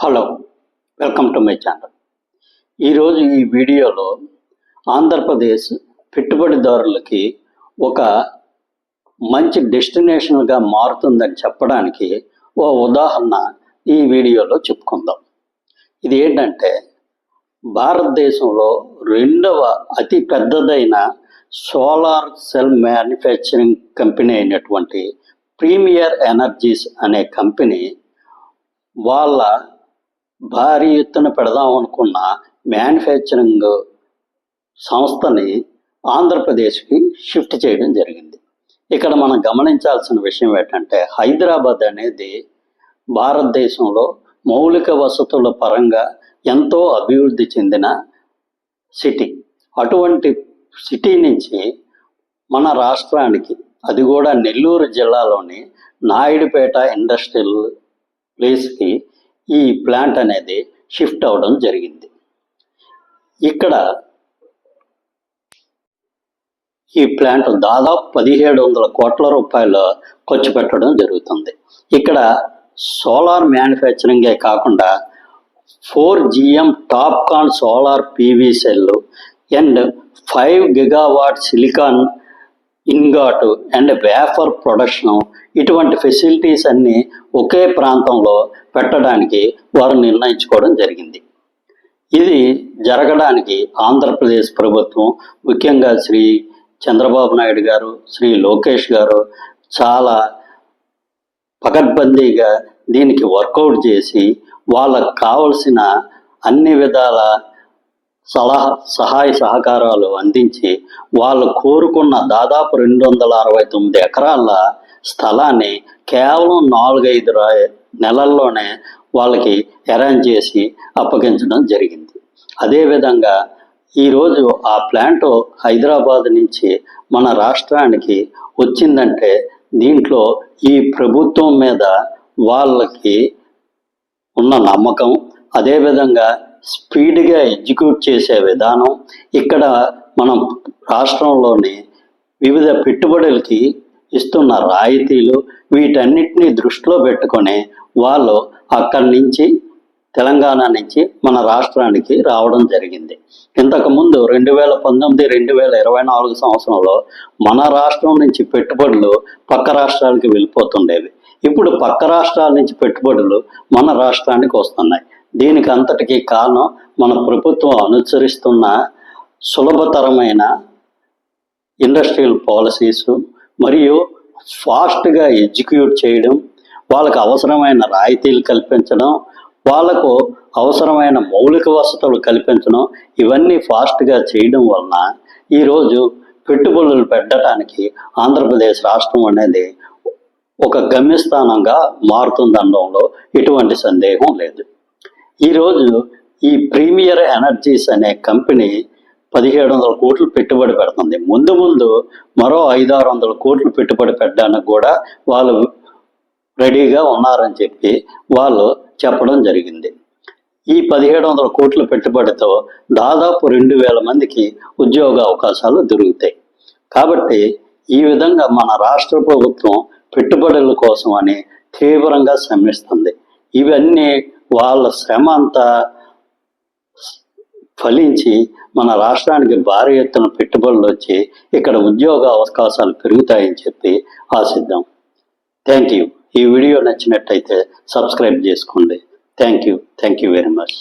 Hello welcome to my channel ఈరోజు ఈ వీడియోలో ఆంధ్రప్రదేశ్ పెట్టుబడిదారులకి ఒక మంచి డెస్టినేషన్గా మారుతుందని చెప్పడానికి ఓ ఉదాహరణ ఈ వీడియోలో చెప్పుకుందాం. ఇది ఏంటంటే భారతదేశంలో రెండవ అతి పెద్దదైన సోలార్ సెల్ మ్యానుఫ్యాక్చరింగ్ కంపెనీ అయినటువంటి ప్రీమియర్ ఎనర్జీస్ అనే కంపెనీ వాళ్ళ భారీ ఎత్తున పెడదాం అనుకున్న మ్యానుఫ్యాక్చరింగ్ సంస్థని ఆంధ్రప్రదేశ్కి షిఫ్ట్ చేయడం జరిగింది. ఇక్కడ మనం గమనించాల్సిన విషయం ఏంటంటే హైదరాబాద్ అనేది భారతదేశంలో మౌలిక వసతుల పరంగా ఎంతో అభివృద్ధి చెందిన సిటీ. అటువంటి సిటీ నుంచి మన రాష్ట్రానికి అది కూడా నెల్లూరు జిల్లాలోని నాయుడుపేట ఇండస్ట్రియల్ ప్లేస్కి ఈ ప్లాంట్ అనేది షిఫ్ట్ అవ్వడం జరిగింది. ఇక్కడ ఈ ప్లాంట్ దాదాపు పదిహేడు వందల కోట్ల రూపాయలు ఖర్చు పెట్టడం జరుగుతుంది. ఇక్కడ సోలార్ మ్యానుఫ్యాక్చరింగే కాకుండా four GM TOPCon solar PV cell and five gigawatt silicon ingot and wafer production ఇటువంటి ఫెసిలిటీస్ అన్నీ ఒకే ప్రాంతంలో పెట్టడానికి వారు నిర్ణయించుకోవడం జరిగింది. ఇది జరగడానికి ఆంధ్రప్రదేశ్ ప్రభుత్వం ముఖ్యంగా శ్రీ చంద్రబాబు నాయుడు గారు శ్రీ లోకేష్ గారు చాలా పకడ్బందీగా దీనికి వర్కౌట్ చేసి వాళ్ళకు కావలసిన అన్ని విధాల సలహా సహాయ సహకారాలు అందించి వాళ్ళు కోరుకున్న దాదాపు రెండు వందల అరవై తొమ్మిది ఎకరాల స్థలాన్ని కేవలం నాలుగైదు రా- నెలల్లోనే వాళ్ళకి అరేంజ్ చేసి అప్పగించడం జరిగింది. అదేవిధంగా ఈరోజు ఆ ప్లాంట్ హైదరాబాద్ నుంచి మన రాష్ట్రానికి వచ్చిందంటే దీంట్లో ఈ ప్రభుత్వం మీద వాళ్ళకి ఉన్న నమ్మకం అదేవిధంగా స్పీడ్గా ఎగ్జిక్యూట్ చేసే విధానం ఇక్కడ మనం రాష్ట్రంలోని వివిధ పెట్టుబడులకి ఇస్తున్న రాయితీలు వీటన్నిటిని దృష్టిలో పెట్టుకొని వాళ్ళు అక్కడి నుంచి తెలంగాణ నుంచి మన రాష్ట్రానికి రావడం జరిగింది. ఇంతకుముందు రెండు వేల పంతొమ్మిది రెండు వేల ఇరవై నాలుగు సంవత్సరంలో మన రాష్ట్రం నుంచి పెట్టుబడులు పక్క రాష్ట్రాలకి వెళ్ళిపోతుండేవి. ఇప్పుడు పక్క రాష్ట్రాల నుంచి పెట్టుబడులు మన రాష్ట్రానికి వస్తున్నాయి. దీనికి అంతటికీ కారణం మన ప్రభుత్వం అనుసరిస్తున్న సులభతరమైన ఇండస్ట్రియల్ పాలసీస్ మరియు ఫాస్ట్గా ఎగ్జిక్యూట్ చేయడం వాళ్ళకు అవసరమైన రాయితీలు కల్పించడం వాళ్ళకు అవసరమైన మౌలిక వసతులు కల్పించడం ఇవన్నీ ఫాస్ట్గా చేయడం వలన ఈరోజు పెట్టుబడులు పెట్టడానికి ఆంధ్రప్రదేశ్ రాష్ట్రం అనేది ఒక గమ్యస్థానంగా మారుతుందనడంలో ఎటువంటి సందేహం లేదు. ఈరోజు ఈ ప్రీమియర్ ఎనర్జీస్ అనే కంపెనీ పదిహేడు వందల కోట్లు పెట్టుబడి పెడుతుంది. ముందు ముందు మరో ఐదు ఆరు వందల కోట్లు పెట్టుబడి పెట్టడానికి కూడా వాళ్ళు రెడీగా ఉన్నారని చెప్పి వాళ్ళు చెప్పడం జరిగింది. ఈ పదిహేడు వందల కోట్ల పెట్టుబడితో దాదాపు రెండు వేల మందికి ఉద్యోగ అవకాశాలు దొరుకుతాయి. కాబట్టి ఈ విధంగా మన రాష్ట్ర ప్రభుత్వం పెట్టుబడుల కోసం అని తీవ్రంగా శ్రమిస్తుంది. ఇవన్నీ వాళ్ళ శ్రమ అంతా ఫలించి మన రాష్ట్రానికి భారీ ఎత్తున పెట్టుబడులు వచ్చి ఇక్కడ ఉద్యోగ అవకాశాలు పెరుగుతాయని చెప్పి ఆశిద్దాం. థ్యాంక్ యూ ఈ వీడియో నచ్చినట్టయితే సబ్స్క్రైబ్ చేసుకోండి. Thank you thank you very much.